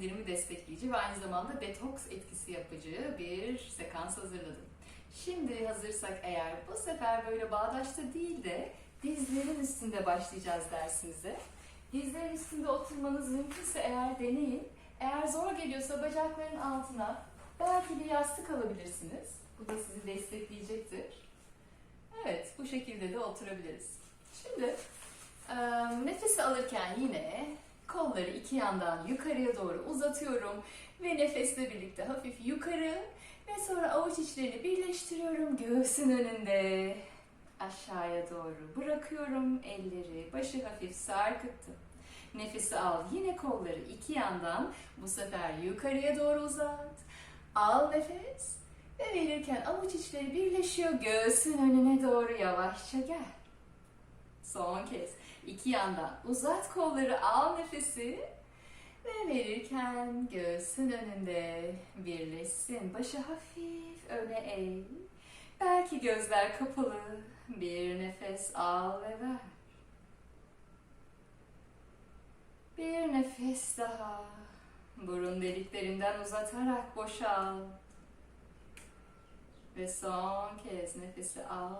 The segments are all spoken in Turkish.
sindirimi destekleyici ve aynı zamanda detoks etkisi yapıcı bir sekans hazırladım. Şimdi hazırsak eğer bu sefer böyle bağdaşta değil de dizlerin üstünde başlayacağız dersimize. Dizlerin üstünde oturmanız mümkünse eğer deneyin. Eğer zor geliyorsa bacakların altına belki bir yastık alabilirsiniz. Bu da sizi destekleyecektir. Evet, bu şekilde de oturabiliriz. Şimdi e, nefes alırken yine kolları iki yandan yukarıya doğru uzatıyorum ve nefesle birlikte hafif yukarı ve sonra avuç içlerini birleştiriyorum göğsün önünde aşağıya doğru bırakıyorum elleri başı hafif sarkıttım. Nefesi al yine kolları iki yandan bu sefer yukarıya doğru uzat. Al nefes ve verirken avuç içleri birleşiyor göğsün önüne doğru yavaşça gel. Son kez iki yandan uzat kolları al nefesi ve verirken göğsün önünde birleşsin. Başı hafif öne eğ. Belki gözler kapalı. Bir nefes al ve ver. Bir nefes daha. Burun deliklerinden uzatarak boşal. Ve son kez nefesi al.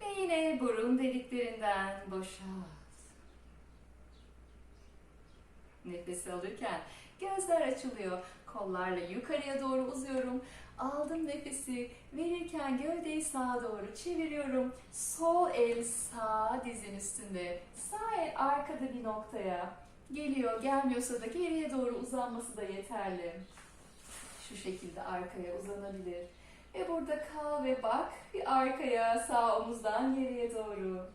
Ve yine burun deliklerinden boşalt. Nefes alırken gözler açılıyor. Kollarla yukarıya doğru uzuyorum. Aldım nefesi. Verirken gövdeyi sağa doğru çeviriyorum. Sol el sağ dizin üstünde. Sağ el arkada bir noktaya. Geliyor, gelmiyorsa da geriye doğru uzanması da yeterli. Şu şekilde arkaya uzanabilir. Ve burada kal ve bak bir arkaya sağ omuzdan geriye doğru.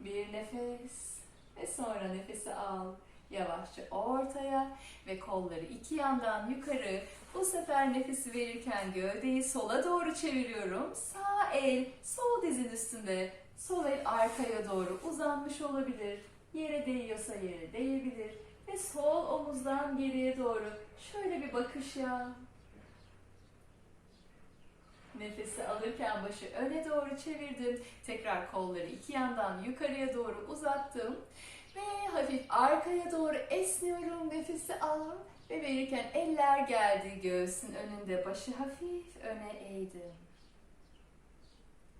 Bir nefes ve sonra nefesi al. Yavaşça ortaya ve kolları iki yandan yukarı. Bu sefer nefesi verirken gövdeyi sola doğru çeviriyorum. Sağ el sol dizin üstünde. Sol el arkaya doğru uzanmış olabilir. Yere değiyorsa yere değebilir. Ve sol omuzdan geriye doğru şöyle bir bakış yap. Nefesi alırken başı öne doğru çevirdim. Tekrar kolları iki yandan yukarıya doğru uzattım. Ve hafif arkaya doğru esniyorum. Nefesi al ve verirken eller geldi göğsün önünde. Başı hafif öne eğdim.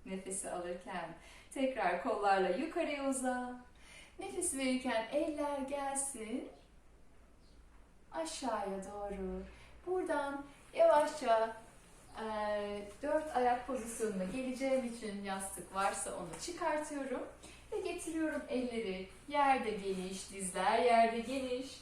Nefesi alırken tekrar kollarla yukarıya uzat. Nefes verirken eller gelsin. Aşağıya doğru. Buradan yavaşça dört ayak pozisyonuna geleceğim için yastık varsa onu çıkartıyorum ve getiriyorum elleri yerde geniş, dizler yerde geniş,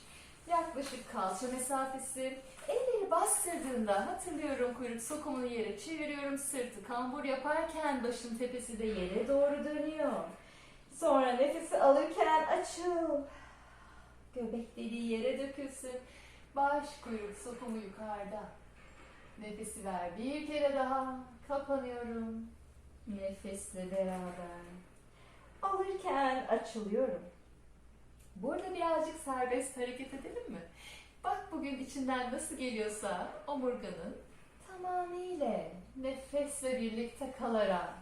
yaklaşık kalça mesafesi. Elleri bastırdığında hatırlıyorum kuyruk sokumunu yere çeviriyorum, sırtı kambur yaparken başın tepesi de yere doğru dönüyor. Sonra nefesi alırken açıl. Göbek deliği yere dökülsün. Baş kuyruk sokumu yukarıda. Nefesi ver bir kere daha. Kapanıyorum. Nefesle beraber. Alırken açılıyorum. Burada birazcık serbest hareket edelim mi? Bak bugün içinden nasıl geliyorsa omurganın tamamıyla nefesle birlikte kalarak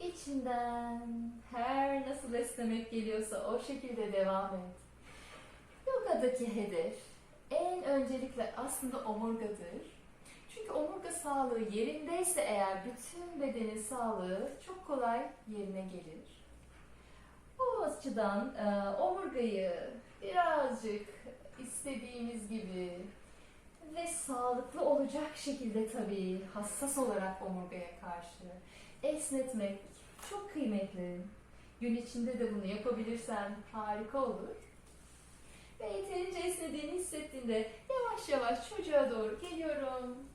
içinden her nasıl esnemek geliyorsa o şekilde devam et. Yogadaki hedef en öncelikle aslında omurgadır. Çünkü omurga sağlığı yerindeyse eğer bütün bedenin sağlığı çok kolay yerine gelir. O açıdan e, omurgayı birazcık istediğimiz gibi ve sağlıklı olacak şekilde tabii hassas olarak omurgaya karşı esnetmek çok kıymetli. Gün içinde de bunu yapabilirsen harika olur. Ve yeterince esnediğini hissettiğinde yavaş yavaş çocuğa doğru geliyorum.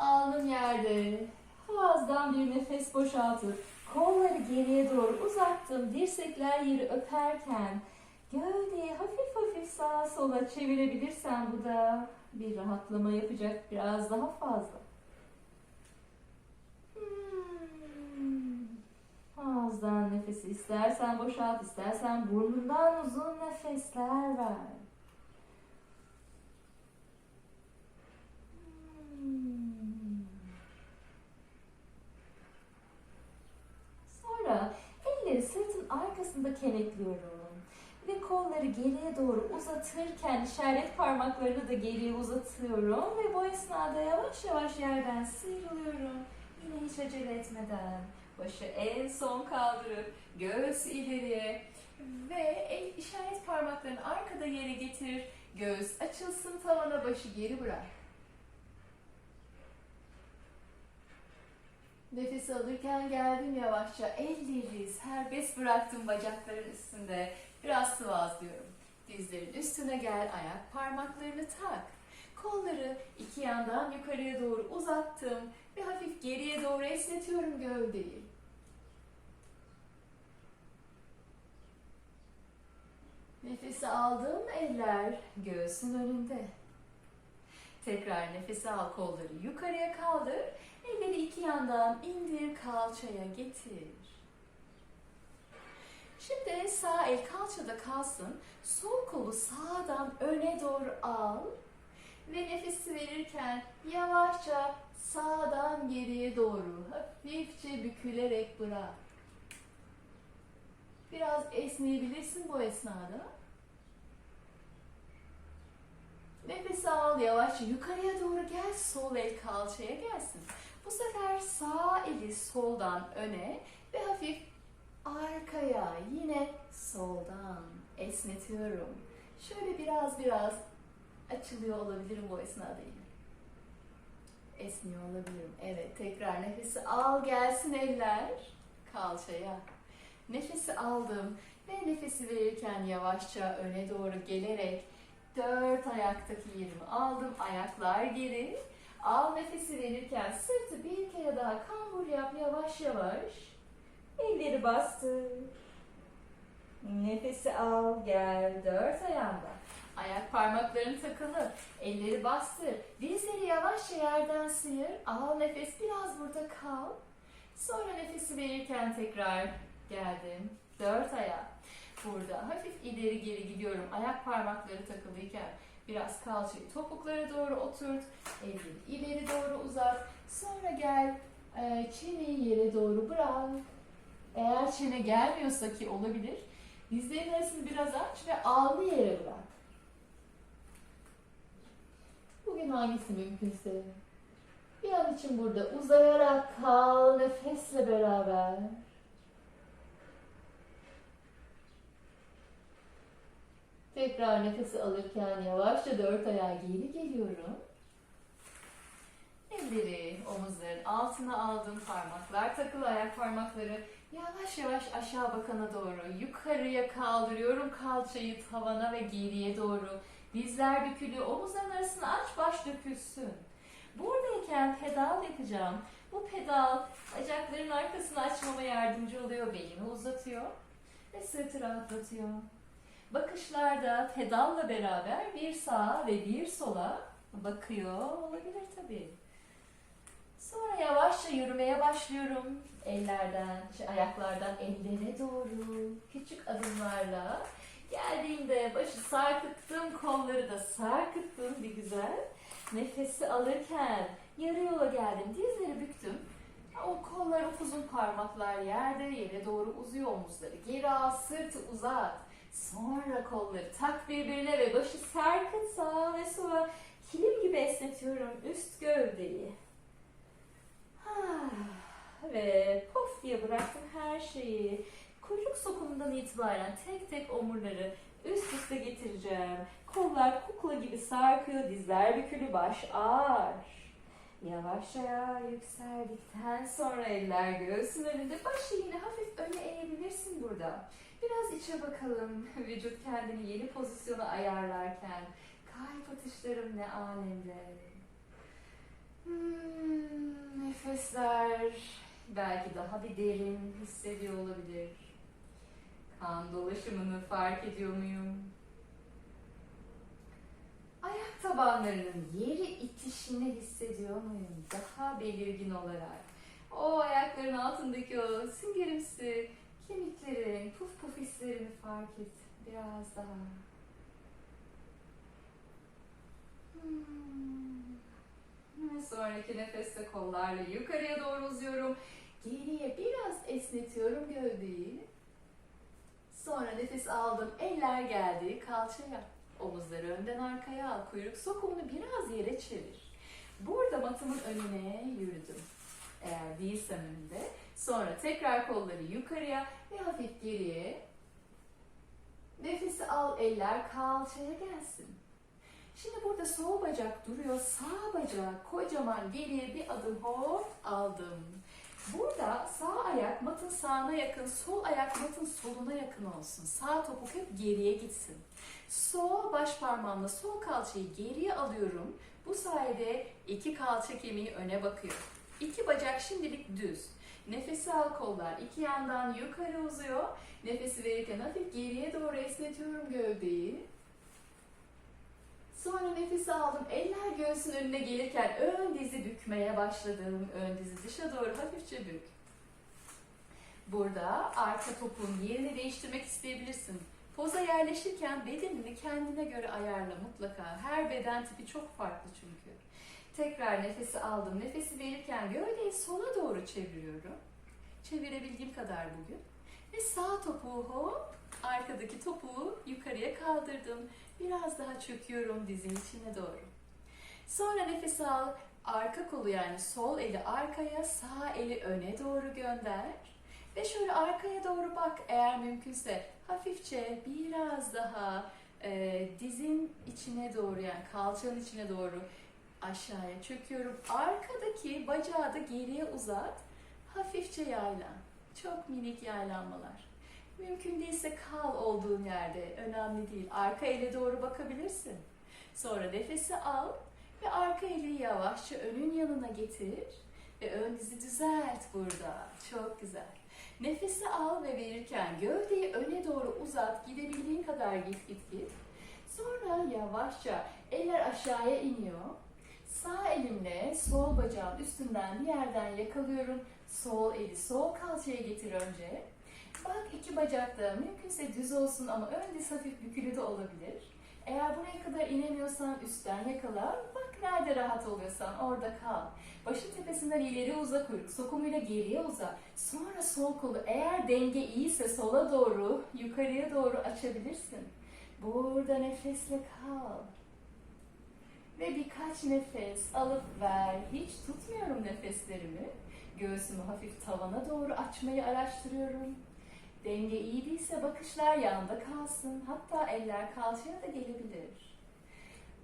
Alnım yerde. Boğazdan bir nefes boşaltıp kolları geriye doğru uzattım. Dirsekler yeri öperken gövdeyi hafif hafif sağa sola çevirebilirsen bu da bir rahatlama yapacak biraz daha fazla. Hmm. Ağızdan nefesi istersen boşalt, istersen burnundan uzun nefesler ver. Hmm. Sonra elleri sırtın arkasında kenetliyorum. Ve kolları geriye doğru uzatırken işaret parmaklarını da geriye uzatıyorum ve bu esnada yavaş yavaş yerden sıyrılıyorum. Yine hiç acele etmeden başı en son kaldırıp göğüs ileriye ve el işaret parmaklarını arkada yere getir. Göğüs açılsın tavana başı geri bırak. Nefes alırken geldim yavaşça. Elleri serbest bıraktım bacakların üstünde. Biraz sıvazlıyorum. Dizlerin üstüne gel, ayak parmaklarını tak. Kolları iki yandan yukarıya doğru uzattım ve hafif geriye doğru esnetiyorum gövdeyi. Nefesi aldım, eller göğsün önünde. Tekrar nefesi al, kolları yukarıya kaldır. Elleri iki yandan indir, kalçaya getir. Şimdi sağ el kalçada kalsın. Sol kolu sağdan öne doğru al. Ve nefesi verirken yavaşça sağdan geriye doğru hafifçe bükülerek bırak. Biraz esneyebilirsin bu esnada. Nefes al yavaşça yukarıya doğru gel. Sol el kalçaya gelsin. Bu sefer sağ eli soldan öne ve hafif arkaya yine soldan esnetiyorum. Şöyle biraz biraz açılıyor olabilirim bu esnada yine. Esniyor olabilirim. Evet tekrar nefesi al gelsin eller kalçaya. Nefesi aldım ve nefesi verirken yavaşça öne doğru gelerek dört ayaktaki yerimi aldım. Ayaklar geri. Al nefesi verirken sırtı bir kere daha kambur yap yavaş yavaş. Elleri bastır. Nefesi al gel dört ayağında. Ayak parmakların takılı. Elleri bastır. Dizleri yavaşça yerden sıyır. Al nefes biraz burada kal. Sonra nefesi verirken tekrar geldim. Dört ayak. Burada hafif ileri geri gidiyorum. Ayak parmakları takılıyken biraz kalçayı topuklara doğru oturt. Elleri ileri doğru uzat. Sonra gel e, çeneyi yere doğru bırak. Eğer çene gelmiyorsa ki olabilir. Dizlerin arasını biraz aç ve alnı yere bırak. Bugün hangisi mümkünse. Bir an için burada uzayarak kal nefesle beraber. Tekrar nefesi alırken yavaşça dört ayağa geri geliyorum. Elleri omuzların altına aldım. Parmaklar takılı ayak parmakları yavaş yavaş aşağı bakana doğru yukarıya kaldırıyorum kalçayı tavana ve geriye doğru. Dizler bükülü, omuzların arasını aç, baş dökülsün. Buradayken pedal yapacağım. Bu pedal bacakların arkasını açmama yardımcı oluyor, belimi uzatıyor ve sırtı rahatlatıyor. Bakışlarda pedalla beraber bir sağa ve bir sola bakıyor olabilir tabii. Sonra yavaşça yürümeye başlıyorum. Ellerden, şey, ayaklardan ellere doğru küçük adımlarla. Geldiğimde başı sarkıttım, kolları da sarkıttım bir güzel. Nefesi alırken yarı yola geldim, dizleri büktüm. O kollar upuzun parmaklar yerde, yere doğru uzuyor omuzları. Geri al, sırtı uzat. Sonra kolları tak birbirine ve başı sarkıt sağa ve sola. Kilim gibi esnetiyorum üst gövdeyi. Ve pof diye bıraktım her şeyi. Kuyruk sokumundan itibaren tek tek omurları üst üste getireceğim. Kollar kukla gibi sarkıyor, dizler bükülü, baş ağır. Yavaşça yükseldikten sonra eller göğsün önünde. Başı yine hafif öne eğebilirsin burada. Biraz içe bakalım. Vücut kendini yeni pozisyona ayarlarken. Kalp atışlarım ne alemde. Hmm, nefesler belki daha bir derin hissediyor olabilir. Kan dolaşımını fark ediyor muyum? Ayak tabanlarının yeri itişini hissediyor muyum? Daha belirgin olarak. O ayakların altındaki o süngerimsi kemiklerin puf puf hislerini fark et. Biraz daha. Hmm. Ve sonraki nefeste kollarla yukarıya doğru uzuyorum. Geriye biraz esnetiyorum gövdeyi. Sonra nefes aldım. Eller geldi kalçaya. Omuzları önden arkaya al. Kuyruk sokumunu biraz yere çevir. Burada matımın önüne yürüdüm. Eğer değilsem önünde. Sonra tekrar kolları yukarıya ve hafif geriye. Nefesi al eller kalçaya gelsin. Şimdi burada sol bacak duruyor. Sağ bacak kocaman geriye bir adım hop aldım. Burada sağ ayak matın sağına yakın, sol ayak matın soluna yakın olsun. Sağ topuk hep geriye gitsin. Sol baş parmağımla sol kalçayı geriye alıyorum. Bu sayede iki kalça kemiği öne bakıyor. İki bacak şimdilik düz. Nefesi al kollar iki yandan yukarı uzuyor. Nefesi verirken hafif geriye doğru esnetiyorum gövdeyi. Sonra nefesi aldım. Eller göğsün önüne gelirken ön dizi bükmeye başladım. Ön dizi dışa doğru hafifçe bük. Burada arka topuğun yerini değiştirmek isteyebilirsin. Poza yerleşirken bedenini kendine göre ayarla mutlaka. Her beden tipi çok farklı çünkü. Tekrar nefesi aldım. Nefesi verirken gövdeyi sola doğru çeviriyorum. Çevirebildiğim kadar bugün. Ve sağ topuğu hop, arkadaki topuğu yukarıya kaldırdım. Biraz daha çöküyorum dizin içine doğru. Sonra nefes al. Arka kolu yani sol eli arkaya, sağ eli öne doğru gönder. Ve şöyle arkaya doğru bak eğer mümkünse hafifçe biraz daha e, dizin içine doğru yani kalçanın içine doğru aşağıya çöküyorum. Arkadaki bacağı da geriye uzat. Hafifçe yaylan. Çok minik yaylanmalar. Mümkün değilse kal olduğun yerde. Önemli değil. Arka ele doğru bakabilirsin. Sonra nefesi al ve arka eli yavaşça önün yanına getir ve ön dizi düzelt burada. Çok güzel. Nefesi al ve verirken gövdeyi öne doğru uzat. Gidebildiğin kadar git git git. Sonra yavaşça eller aşağıya iniyor. Sağ elimle sol bacağın üstünden bir yerden yakalıyorum. Sol eli sol kalçaya getir önce. Bak iki bacak da mümkünse düz olsun ama ön diz hafif bükülü de olabilir. Eğer buraya kadar inemiyorsan üstten yakala. Bak nerede rahat oluyorsan orada kal. Başın tepesinden ileri uza kuyruk sokumuyla geriye uza. Sonra sol kolu eğer denge iyiyse sola doğru yukarıya doğru açabilirsin. Burada nefesle kal. Ve birkaç nefes alıp ver. Hiç tutmuyorum nefeslerimi. Göğsümü hafif tavana doğru açmayı araştırıyorum. Denge iyi değilse bakışlar yanında kalsın. Hatta eller kalçaya da gelebilir.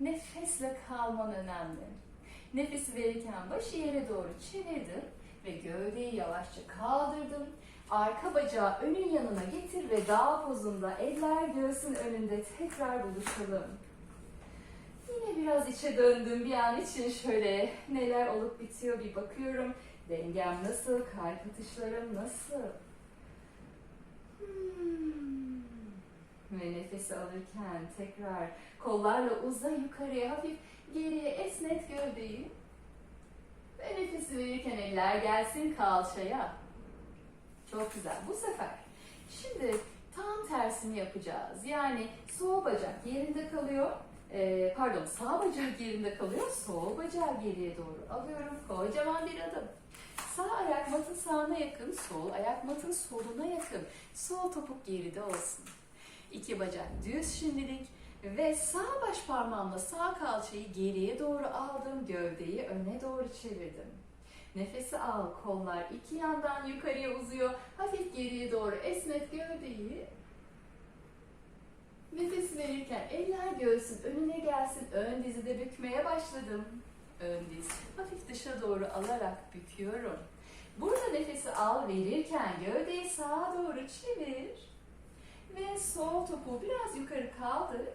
Nefesle kalman önemli. Nefesi verirken başı yere doğru çevirdim ve gövdeyi yavaşça kaldırdım. Arka bacağı önün yanına getir ve dağ pozunda eller göğsün önünde tekrar buluşalım. Yine biraz içe döndüm bir an için şöyle neler olup bitiyor bir bakıyorum. Dengem nasıl, kalp atışlarım nasıl? Hmm. Ve nefesi alırken tekrar kollarla uza yukarıya hafif geriye esnet gövdeyi. Ve nefesi verirken eller gelsin kalçaya. Çok güzel. Bu sefer şimdi tam tersini yapacağız. Yani sol bacak yerinde kalıyor. Ee, pardon sağ bacak yerinde kalıyor. Sol bacağı geriye doğru alıyorum. Kocaman bir adım. Sağ ayak matın sağına yakın, sol ayak matın soluna yakın. Sol topuk geride olsun. İki bacak düz şimdilik ve sağ baş parmağımla sağ kalçayı geriye doğru aldım, gövdeyi öne doğru çevirdim. Nefesi al, kollar iki yandan yukarıya uzuyor. Hafif geriye doğru esnet gövdeyi. Nefes verirken eller göğsün önüne gelsin. Ön dizide bükmeye başladım. Ön diz hafif dışa doğru alarak büküyorum. Burada nefesi al verirken gövdeyi sağa doğru çevir. Ve sol topuğu biraz yukarı kaldır.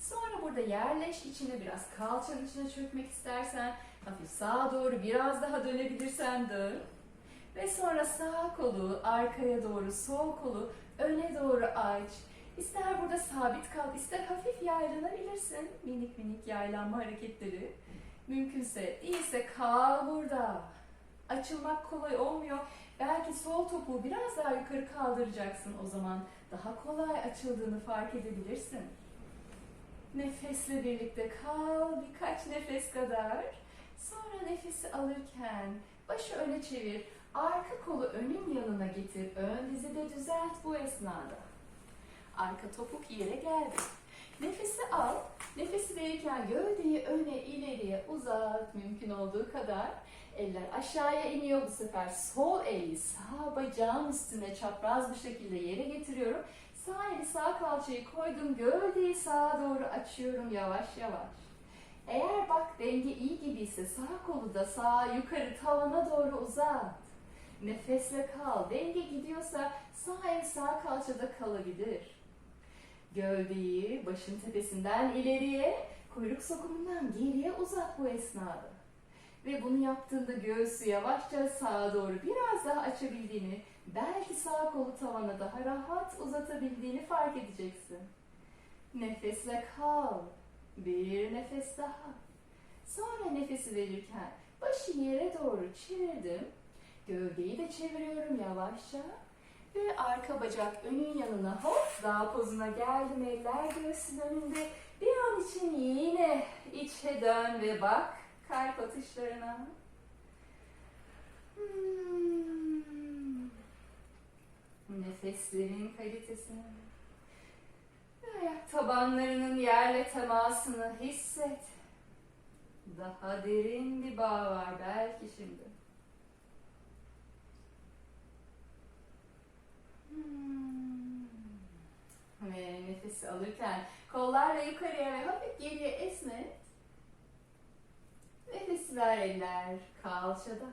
Sonra burada yerleş içine biraz kalçanın içine çökmek istersen hafif sağa doğru biraz daha dönebilirsen dön. Ve sonra sağ kolu arkaya doğru, sol kolu öne doğru aç. İster burada sabit kal, ister hafif yaylanabilirsin. Minik minik yaylanma hareketleri. Mümkünse, değilse kal burada. Açılmak kolay olmuyor. Belki sol topuğu biraz daha yukarı kaldıracaksın o zaman. Daha kolay açıldığını fark edebilirsin. Nefesle birlikte kal birkaç nefes kadar. Sonra nefesi alırken başı öne çevir. Arka kolu önün yanına getir. Ön dizi de düzelt bu esnada. Arka topuk yere geldi. Nefesi al. Nefesi verirken gövdeyi öne ileriye uzat mümkün olduğu kadar. Eller aşağıya iniyor bu sefer. Sol eli sağ bacağın üstüne çapraz bir şekilde yere getiriyorum. Sağ eli sağ kalçayı koydum. Gövdeyi sağa doğru açıyorum yavaş yavaş. Eğer bak denge iyi gibiyse sağ kolu da sağa yukarı tavana doğru uzat. Nefesle kal. Denge gidiyorsa sağ el sağ kalçada kalabilir. Gövdeyi başın tepesinden ileriye, kuyruk sokumundan geriye uzat bu esnada. Ve bunu yaptığında göğsü yavaşça sağa doğru biraz daha açabildiğini, belki sağ kolu tavana daha rahat uzatabildiğini fark edeceksin. Nefesle kal. Bir nefes daha. Sonra nefesi verirken başı yere doğru çevirdim. Gövdeyi de çeviriyorum yavaşça. Ve arka bacak önün yanına hop dağ pozuna geldim. Eller göğsün önünde. Bir an için yine içe dön ve bak kalp atışlarına. Hmm. Nefeslerin kalitesini. Ayak tabanlarının yerle temasını hisset. Daha derin bir bağ var belki şimdi. Nefesi alırken kollarla yukarıya ve hafif geriye esnet. Nefes ver eller kalçada.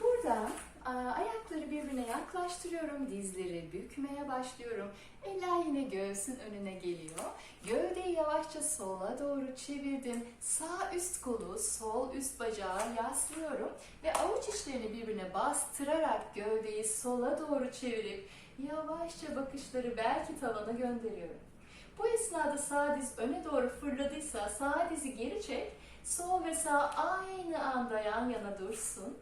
Burada ayakları birbirine yaklaştırıyorum. Dizleri bükmeye başlıyorum. Eller yine göğsün önüne geliyor. Gövdeyi yavaşça sola doğru çevirdim. Sağ üst kolu sol üst bacağı yaslıyorum. Ve avuç içlerini birbirine bastırarak gövdeyi sola doğru çevirip yavaşça bakışları belki tavana gönderiyorum. Bu esnada sağ diz öne doğru fırladıysa sağ dizi geri çek. Sol ve sağ aynı anda yan yana dursun.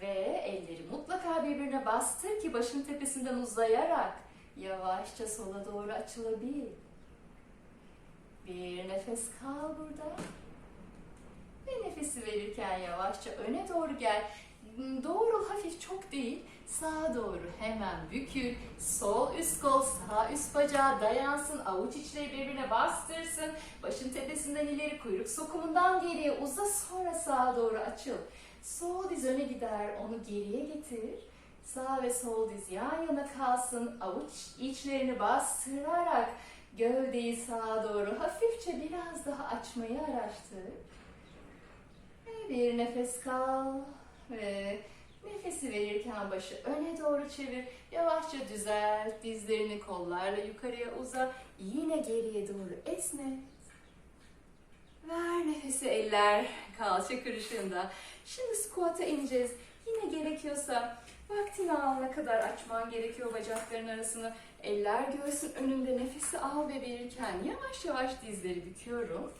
Ve elleri mutlaka birbirine bastır ki başın tepesinden uzayarak yavaşça sola doğru açılabil. Bir nefes kal burada. Ve nefesi verirken yavaşça öne doğru gel. Doğrul hafif çok değil. Sağa doğru hemen bükül. Sol üst kol sağ üst bacağı dayansın. Avuç içleri birbirine bastırsın. Başın tepesinden ileri kuyruk sokumundan geriye uza sonra sağa doğru açıl. Sol diz öne gider onu geriye getir. Sağ ve sol diz yan yana kalsın. Avuç içlerini bastırarak gövdeyi sağa doğru hafifçe biraz daha açmayı araştır. Bir nefes kal nefesi verirken başı öne doğru çevir. Yavaşça düzelt. Dizlerini kollarla yukarıya uza. Yine geriye doğru esnet. Ver nefesi eller kalça kırışında. Şimdi squat'a ineceğiz. Yine gerekiyorsa vaktini alana kadar açman gerekiyor bacakların arasını. Eller göğsün önünde nefesi al ve verirken yavaş yavaş dizleri büküyorum.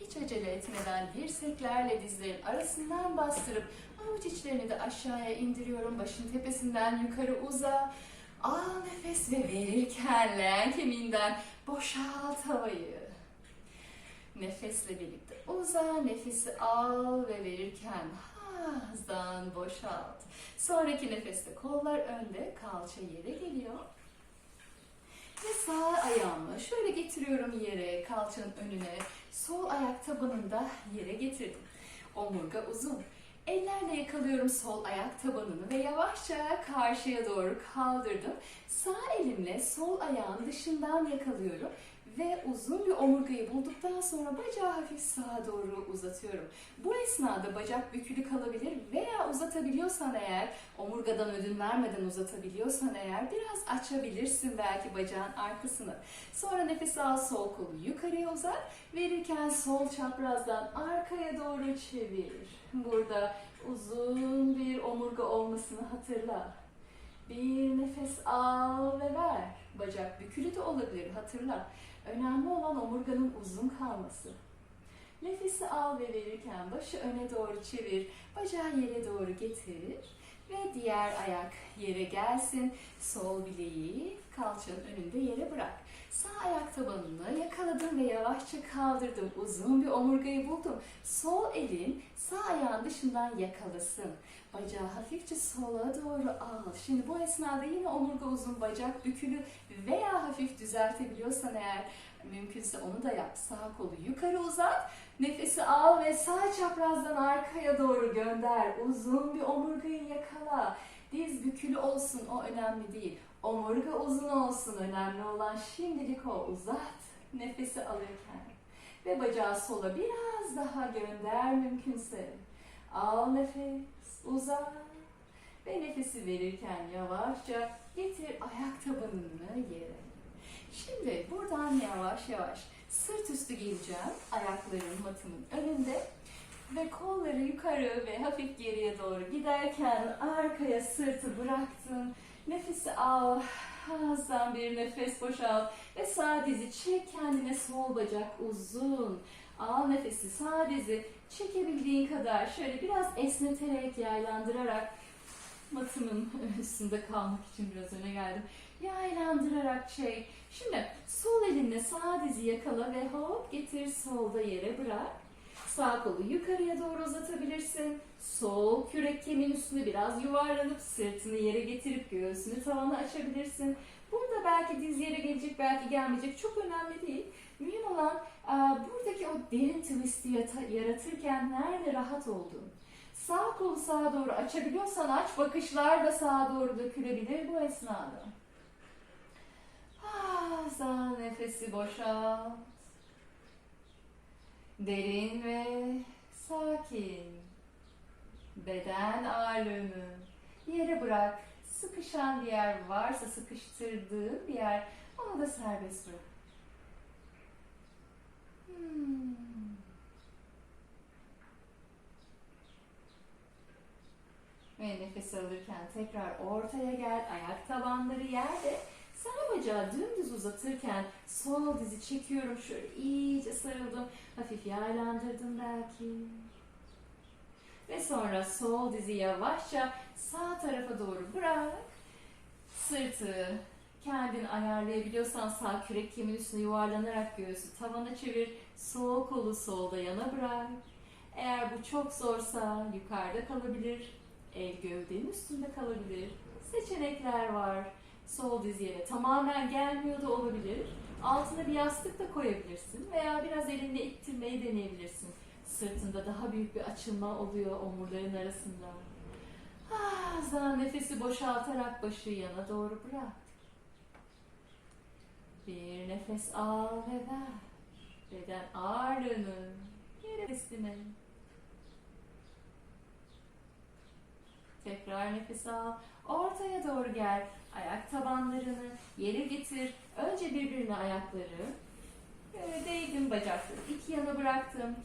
Hiç acele etmeden dirseklerle dizlerin arasından bastırıp avuç içlerini de aşağıya indiriyorum. Başın tepesinden yukarı uza. Al nefes ve verirken leğen kemiğinden boşalt havayı. Nefesle birlikte uza, nefesi al ve verirken ağızdan boşalt. Sonraki nefeste kollar önde, kalça yere geliyor. Ve sağ ayağımı şöyle getiriyorum yere, kalçanın önüne. Sol ayak tabanında yere getirdim. Omurga uzun. Ellerle yakalıyorum sol ayak tabanını ve yavaşça karşıya doğru kaldırdım. Sağ elimle sol ayağın dışından yakalıyorum ve uzun bir omurgayı bulduktan sonra bacağı hafif sağa doğru uzatıyorum. Bu esnada bacak bükülü kalabilir veya uzatabiliyorsan eğer, omurgadan ödün vermeden uzatabiliyorsan eğer biraz açabilirsin belki bacağın arkasını. Sonra nefes al sol kolu yukarıya uzat. Verirken sol çaprazdan arkaya doğru çevir. Burada uzun bir omurga olmasını hatırla. Bir nefes al ve ver. Bacak bükülü de olabilir hatırla. Önemli olan omurganın uzun kalması. Nefesi al ve verirken başı öne doğru çevir, bacağı yere doğru getir. Ve diğer ayak yere gelsin. Sol bileği kalçanın önünde yere bırak. Sağ ayak tabanını yakaladım ve yavaşça kaldırdım. Uzun bir omurgayı buldum. Sol elin sağ ayağın dışından yakalasın. Bacağı hafifçe sola doğru al. Şimdi bu esnada yine omurga uzun, bacak bükülü veya hafif düzeltebiliyorsan eğer mümkünse onu da yap. Sağ kolu yukarı uzat. Nefesi al ve sağ çaprazdan arkaya doğru gönder. Uzun bir omurgayı yakala. Diz bükülü olsun o önemli değil. Omurga uzun olsun önemli olan şimdilik o. Uzat nefesi alırken. Ve bacağı sola biraz daha gönder mümkünse. Al nefes, uzat. Ve nefesi verirken yavaşça getir ayak tabanını yere. Şimdi buradan yavaş yavaş sırt üstü geleceğim. Ayaklarım matımın önünde. Ve kolları yukarı ve hafif geriye doğru giderken arkaya sırtı bıraktım. Nefesi al. Ağızdan bir nefes boşalt. Ve sağ dizi çek kendine sol bacak uzun. Al nefesi sağ dizi çekebildiğin kadar şöyle biraz esneterek yaylandırarak matımın üstünde kalmak için biraz öne geldim. Yaylandırarak çek. Şimdi sol elinle sağ dizi yakala ve hop getir solda yere bırak. Sağ kolu yukarıya doğru uzatabilirsin. Sol kürek kemiğin üstünde biraz yuvarlanıp sırtını yere getirip göğsünü tavana açabilirsin. Burada belki diz yere gelecek, belki gelmeyecek. Çok önemli değil. Mühim olan buradaki o derin twist'i yaratırken nerede rahat olduğun. Sağ kolu sağa doğru açabiliyorsan aç. Bakışlar da sağa doğru dökülebilir bu esnada. Ah, sağ nefesi boşalt. Derin ve sakin. Beden ağırlığını yere bırak. Sıkışan bir yer varsa sıkıştırdığın bir yer onu da serbest bırak. Hmm. Ve nefes alırken tekrar ortaya gel. Ayak tabanları yerde. Sağ bacağı dümdüz uzatırken sol dizi çekiyorum. Şöyle iyice sarıldım. Hafif yaylandırdım belki. Ve sonra sol dizi yavaşça sağ tarafa doğru bırak. Sırtı kendin ayarlayabiliyorsan sağ kürek kemiğin üstüne yuvarlanarak göğsü tavana çevir. Sol kolu solda yana bırak. Eğer bu çok zorsa yukarıda kalabilir. El gövdenin üstünde kalabilir. Seçenekler var. Sol diz yere tamamen gelmiyor da olabilir. Altına bir yastık da koyabilirsin veya biraz elinle ittirmeyi deneyebilirsin. Sırtında daha büyük bir açılma oluyor omurların arasında. Ağızdan nefesi boşaltarak başı yana doğru bırak. Bir nefes al ve ver. Beden ağırlığını yere teslim et. Tekrar nefes al. Ortaya doğru gel. Ayak tabanlarını yere getir. Önce birbirine ayakları. Böyle değdim bacakları. iki yana bıraktım.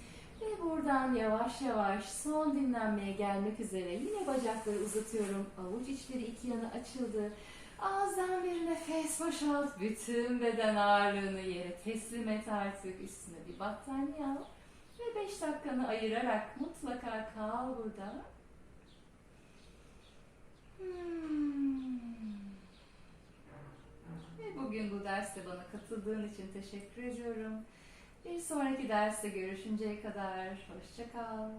Ve buradan yavaş yavaş son dinlenmeye gelmek üzere yine bacakları uzatıyorum. Avuç içleri iki yana açıldı. Ağızdan bir nefes boşalt. Bütün beden ağırlığını yere teslim et artık. Üstüne bir battaniye al. Ve 5 dakikanı ayırarak mutlaka kal burada. Hmm. Bugün bu derste bana katıldığın için teşekkür ediyorum. Bir sonraki derste görüşünceye kadar hoşça kal.